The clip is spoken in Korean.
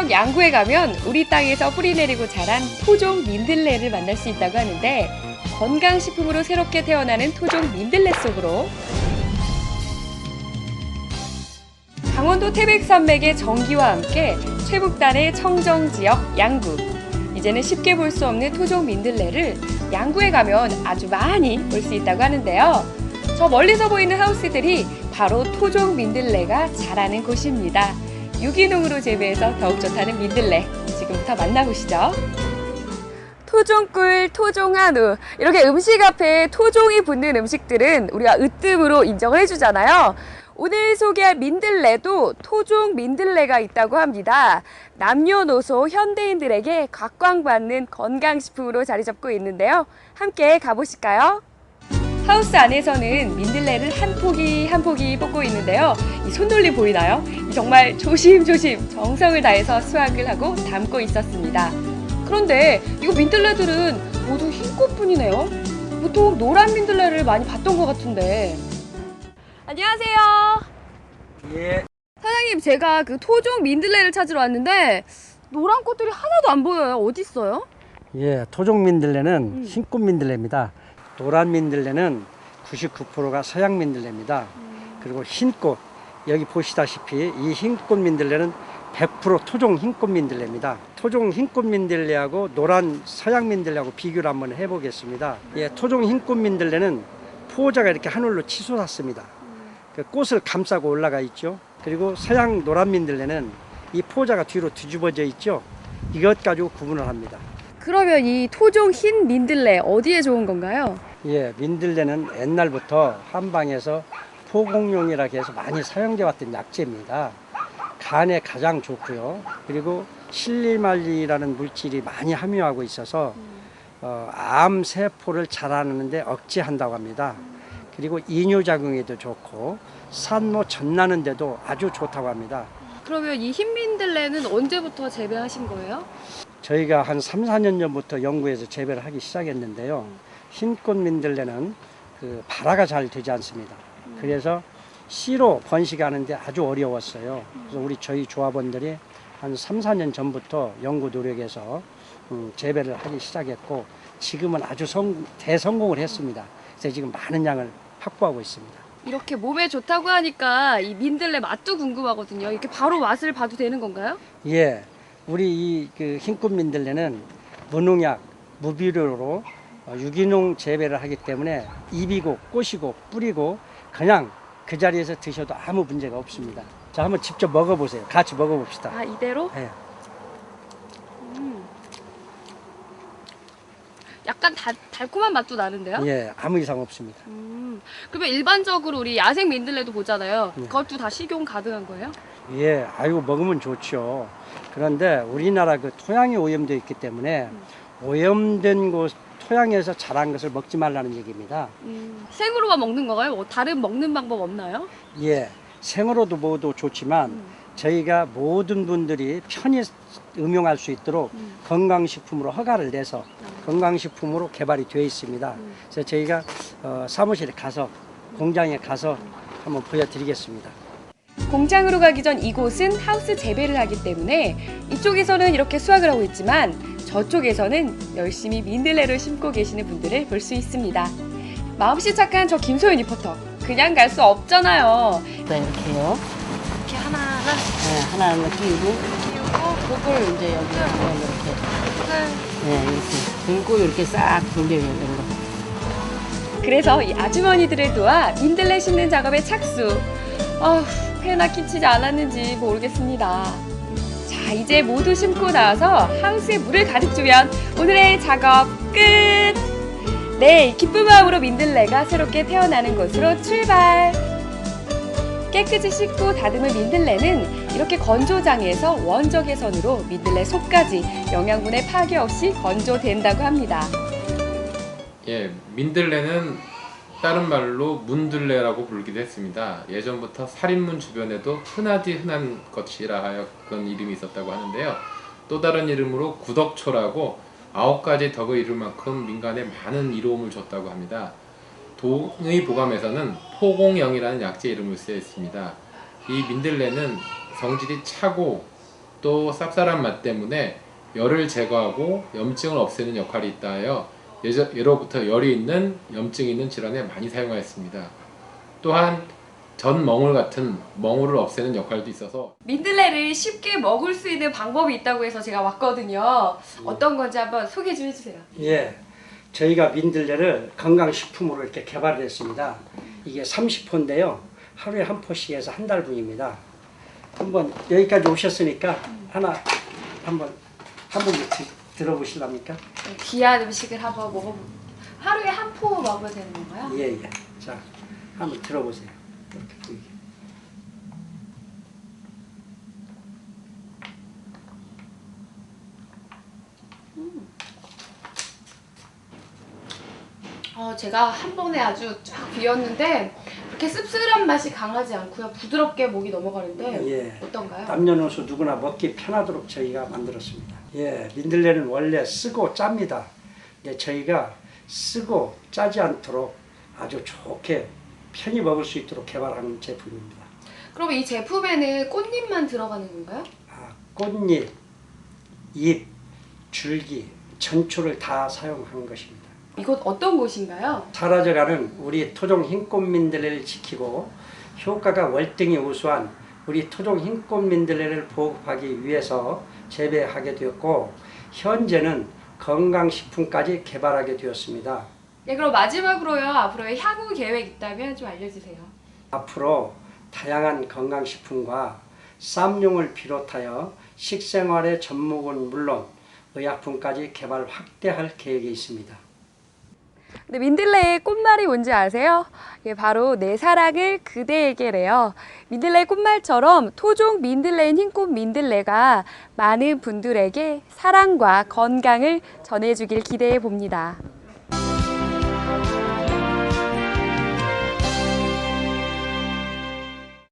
지역 양구에 가면 우리 땅에서 뿌리 내리고 자란 토종 민들레를 만날 수 있다고 하는데 건강식품으로 새롭게 태어나는 토종 민들레 속으로 강원도 태백산맥의 정기와 함께 최북단의 청정 지역 양구. 이제는 쉽게 볼 수 없는 토종 민들레를 양구에 가면 아주 많이 볼 수 있다고 하는데요. 저 멀리서 보이는 하우스들이 바로 토종 민들레가 자라는 곳입니다. 유기농으로 재배해서 더욱 좋다는 민들레. 지금부터 만나보시죠. 토종꿀, 토종한우 이렇게 음식 앞에 토종이 붙는 음식들은 우리가 으뜸으로 인정을 해주잖아요. 오늘 소개할 민들레도 토종 민들레가 있다고 합니다. 남녀노소 현대인들에게 각광받는 건강식품으로 자리 잡고 있는데요. 함께 가보실까요? 하우스 안에서는 민들레를 한 포기 한 포기 뽑고 있는데요. 이 손놀림 보이나요? 이 정말 조심조심 정성을 다해서 수확을 하고 담고 있었습니다. 그런데 이거 민들레들은 모두 흰 꽃뿐이네요. 보통 노란 민들레를 많이 봤던 것 같은데. 안녕하세요. 예, 사장님, 제가 그 토종 민들레를 찾으러 왔는데 노란 꽃들이 하나도 안 보여요. 어디 있어요? 예, 토종 민들레는 음. 흰꽃 민들레입니다. 노란 민들레는 99%가 서양 민들레입니다. 그리고 흰꽃 여기 보시다시피 이 흰꽃 민들레는 100% 토종 흰꽃 민들레입니다. 토종 흰꽃 민들레하고 노란 서양 민들레하고 비교를 한번 해보겠습니다. 예, 토종 흰꽃 민들레는 포자가 이렇게 하늘로 치솟았습니다. 그 꽃을 감싸고 올라가 있죠. 그리고 서양 노란 민들레는 이 포자가 뒤로 뒤집어져 있죠. 이것 가지고 구분을 합니다. 그러면 이 토종 흰 민들레 어디에 좋은 건가요? 예, 민들레는 옛날부터 한방에서 포공용이라 해서 많이 사용돼 왔던 약재입니다. 간에 가장 좋고요. 그리고 실리말리라는 물질이 많이 함유하고 있어서 어, 암 세포를 자라는데 억제한다고 합니다. 그리고 이뇨 작용에도 좋고 산모 전나는데도 아주 좋다고 합니다. 그러면 이 흰 민들레는 언제부터 재배하신 거예요? 저희가 한 3, 4년 전부터 연구해서 재배를 하기 시작했는데요. 흰꽃 민들레는 그 발화가 잘 되지 않습니다. 그래서 씨로 번식하는데 아주 어려웠어요. 그래서 우리 저희 조합원들이 한 3, 4년 전부터 연구 노력해서 음, 재배를 하기 시작했고 지금은 아주 성, 대성공을 했습니다. 그래서 지금 많은 양을 확보하고 있습니다. 이렇게 몸에 좋다고 하니까 이 민들레 맛도 궁금하거든요. 이렇게 바로 맛을 봐도 되는 건가요? 예, 우리 이그 흰꽃 민들레는 무농약, 무비료로 어, 유기농 재배를 하기 때문에 잎이고 꽃이고 뿌리고 그냥 그 자리에서 드셔도 아무 문제가 없습니다. 자, 한번 직접 먹어보세요. 같이 먹어봅시다. 아 이대로? 예. 약간 다, 달콤한 맛도 나는데요? 예, 아무 이상 없습니다. 음. 그러면 일반적으로 우리 야생 민들레도 보잖아요. 네. 그것도 다 식용 가능한 거예요? 예, 아이고 먹으면 좋죠. 그런데 우리나라 그 토양이 오염되어 있기 때문에 오염된 곳 토양에서 자란 것을 먹지 말라는 얘기입니다. 음. 생으로만 먹는 건가요? 뭐 다른 먹는 방법 없나요? 예, 생으로도 먹어도 좋지만 음. 저희가 모든 분들이 편히 음용할 수 있도록 음. 건강식품으로 허가를 내서 건강식품으로 개발이 되어 있습니다. 음. 그래서 저희가 어, 사무실에 가서 공장에 가서 한번 보여드리겠습니다. 공장으로 가기 전 이곳은 하우스 재배를 하기 때문에 이쪽에서는 이렇게 수확을 하고 있지만 저쪽에서는 열심히 민들레를 심고 계시는 분들을 볼 수 있습니다. 마음씨 착한 저 김소연 리포터. 그냥 갈 수 없잖아요. 네, 이렇게요. 하나하나 네, 하나는 끼우고, 끼우고 그걸 이제 여기 이렇게, 네, 이렇게 들고 이렇게 싹 돌려요, 이런 거. 그래서 이 아주머니들을 도와 민들레 심는 작업에 착수. 아휴, 페나 끼치지 않았는지 모르겠습니다. 자, 이제 모두 심고 나와서 하우스에 물을 가득 주면 오늘의 작업 끝! 네, 기쁜 마음으로 민들레가 새롭게 태어나는 곳으로 출발! 깨끗이 씻고 다듬은 민들레는 이렇게 건조장에서 원적외선으로 민들레 속까지 영양분의 파괴 없이 건조된다고 합니다. 예, 민들레는 다른 말로 문들레라고 부르기도 했습니다. 예전부터 살인문 주변에도 흔하디 흔한 것이라 하여 그런 이름이 있었다고 하는데요. 또 다른 이름으로 구덕초라고 아홉 가지 덕을 이룰 만큼 민간에 많은 이로움을 줬다고 합니다. 동의 보감에서는 포공영이라는 약재 이름을 쓰여 있습니다. 이 민들레는 성질이 차고 또 쌉쌀한 맛 때문에 열을 제거하고 염증을 없애는 역할이 있다 하여 예로부터 열이 있는 염증이 있는 질환에 많이 사용하였습니다. 또한 전 멍울 같은 멍울을 없애는 역할도 있어서 민들레를 쉽게 먹을 수 있는 방법이 있다고 해서 제가 왔거든요. 어떤 건지 한번 소개 좀 해주세요. 예, 저희가 민들레를 건강식품으로 이렇게 개발을 했습니다. 이게 30포인데요. 하루에 한 포씩 해서 한 달분입니다. 한번 여기까지 오셨으니까 하나 한번 한번 들어보실랍니까? 귀한 음식을 한번 먹어보. 하루에 한 포 먹으면 되는 건가요? 예, 예. 자, 한번 들어보세요. 이렇게 보이게. 어, 제가 한 번에 아주 쫙 비웠는데 그렇게 씁쓸한 맛이 강하지 않고요. 부드럽게 목이 넘어가는데 예. 어떤가요? 남녀노소 누구나 먹기 편하도록 저희가 만들었습니다. 예, 민들레는 원래 쓰고 짭니다. 근데 저희가 쓰고 짜지 않도록 아주 좋게 편히 먹을 수 있도록 개발한 제품입니다. 그럼 이 제품에는 꽃잎만 들어가는 건가요? 아, 꽃잎, 잎, 줄기, 전초를 다 사용한 것입니다. 이곳 어떤 곳인가요? 사라져가는 우리 토종 흰꽃 민들레를 지키고 효과가 월등히 우수한 우리 토종 흰꽃 민들레를 보급하기 위해서 재배하게 되었고 현재는 건강식품까지 개발하게 되었습니다. 네, 그럼 마지막으로요. 앞으로의 향후 계획 있다면 좀 알려주세요. 앞으로 다양한 건강식품과 쌈용을 비롯하여 식생활의 접목은 물론 의약품까지 개발 확대할 계획이 있습니다. 근데 민들레의 꽃말이 뭔지 아세요? 예, 바로 내 사랑을 그대에게래요. 민들레 꽃말처럼 토종 민들레인 흰꽃 민들레가 많은 분들에게 사랑과 건강을 전해주길 기대해 봅니다.